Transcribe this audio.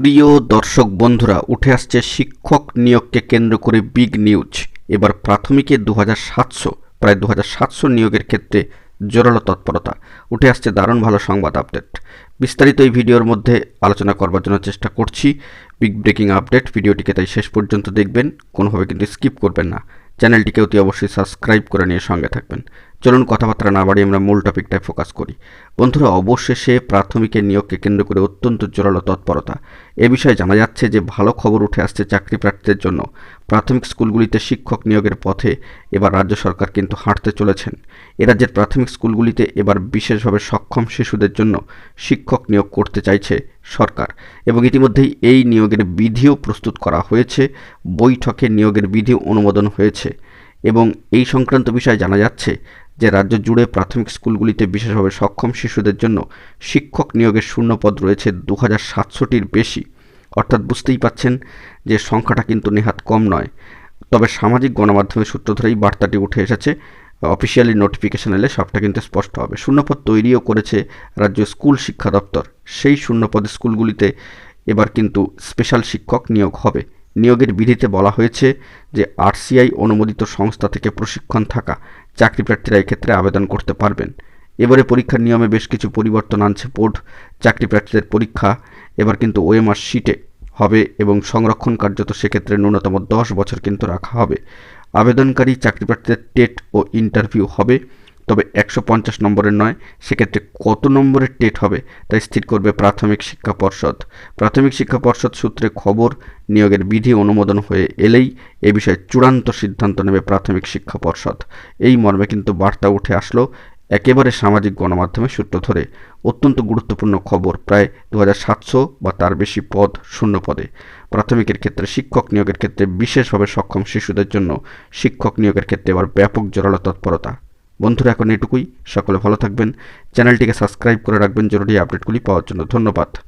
প্রিয় দর্শক বন্ধুরা, উঠে আসছে শিক্ষক নিয়োগকে কেন্দ্র করে বিগ নিউজ। এবার প্রাথমিকে দু সাতশো, প্রায় দু সাতশো নিয়োগের ক্ষেত্রে জোরালো তৎপরতা। উঠে আসছে দারুণ ভালো সংবাদ আপডেট। বিস্তারিত এই ভিডিওর মধ্যে আলোচনা করবার জন্য চেষ্টা করছি। বিগ ব্রেকিং আপডেট ভিডিওটিকে তাই শেষ পর্যন্ত দেখবেন, কোনোভাবে কিন্তু স্কিপ করবেন না। চ্যানেলটিকে অতি অবশ্যই সাবস্ক্রাইব করে নিয়ে সঙ্গে থাকবেন। চলুন কথাবার্তা না বাড়িয়ে আমরা মূল টপিকটায় ফোকাস করি। বন্ধুরা, অবশেষে প্রাথমিকের নিয়োগকে কেন্দ্র করে অত্যন্ত জোরালো তৎপরতা। এ বিষয়ে জানা যাচ্ছে যে ভালো খবর উঠে আসছে চাকরি প্রার্থীদের জন্য। প্রাথমিক স্কুলগুলিতে শিক্ষক নিয়োগের পথে এবার রাজ্য সরকার কিন্তু হাঁটতে চলেছেন। এ রাজ্যের প্রাথমিক স্কুলগুলিতে এবার বিশেষভাবে সক্ষম শিশুদের জন্য শিক্ষক নিয়োগ করতে চাইছে সরকার এবং ইতিমধ্যেই এই নিয়োগের বিধিও প্রস্তুত করা হয়েছে। বৈঠকে নিয়োগের বিধি অনুমোদন হয়েছে। এবং এই সংক্রান্ত বিষয়ে জানা যাচ্ছে যে রাজ্য জুড়ে প্রাথমিক স্কুলগুলিতে বিশেষভাবে সক্ষম শিশুদের জন্য শিক্ষক নিয়োগের শূন্যপদ রয়েছে দু হাজার সাতশোটির বেশি। অর্থাৎ বুঝতেই পাচ্ছেন যে সংখ্যাটা কিন্তু নেহাত কম নয়। তবে সামাজিক গণমাধ্যমের সূত্র ধরেই বার্তাটি উঠে এসেছে, অফিসিয়ালি নোটিফিকেশন এলে সবটা কিন্তু স্পষ্ট হবে। শূন্যপদ তৈরিও করেছে রাজ্য স্কুল শিক্ষা দপ্তর। সেই শূন্যপদ স্কুলগুলিতে এবার কিন্তু স্পেশাল শিক্ষক নিয়োগ হবে। নিয়োগের বিধিতে বলা হয়েছে যে আরসিআই অনুমোদিত সংস্থা থেকে প্রশিক্ষণ থাকা চাকরি প্রার্থীরা এক্ষেত্রে আবেদন করতে পারবেন। এবারে পরীক্ষার নিয়মে বেশ কিছু পরিবর্তন আনছে বোর্ড চাকরি প্রার্থীদের পরীক্ষা। এবার কিন্তু ওএমআর শিটে হবে এবং সংরক্ষণ কার্যত সেক্ষেত্রে ন্যূনতম দশ বছর কিন্তু রাখা হবে। আবেদনকারী চাকরি প্রার্থীদের টেট ও ইন্টারভিউ হবে। তবে একশো পঞ্চাশ নম্বরের নয়, সেক্ষেত্রে কত নম্বরের টেট হবে তা স্থির করবে প্রাথমিক শিক্ষা পর্ষদ। প্রাথমিক শিক্ষা পর্ষদ সূত্রে খবর, নিয়োগের বিধি অনুমোদন হয়ে এলেই এ বিষয়ে চূড়ান্ত সিদ্ধান্ত নেবে প্রাথমিক শিক্ষা পর্ষদ। এই মর্মে কিন্তু বার্তা উঠে আসলো একেবারে সামাজিক গণমাধ্যমে সূত্র ধরে। অত্যন্ত গুরুত্বপূর্ণ খবর, প্রায় দু বা তার বেশি পদ শূন্য পদে। প্রাথমিকের ক্ষেত্রে শিক্ষক নিয়োগের ক্ষেত্রে বিশেষভাবে সক্ষম শিশুদের জন্য শিক্ষক নিয়োগের ক্ষেত্রে এবার ব্যাপক জোরালো তৎপরতা। বন্ধুরা, এখন এটুকুই। সকলে ভালো থাকবেন। চ্যানেলটিকে সাবস্ক্রাইব করে রাখবেন। জরুরি আপডেটগুলি পাওয়ার জন্য ধন্যবাদ।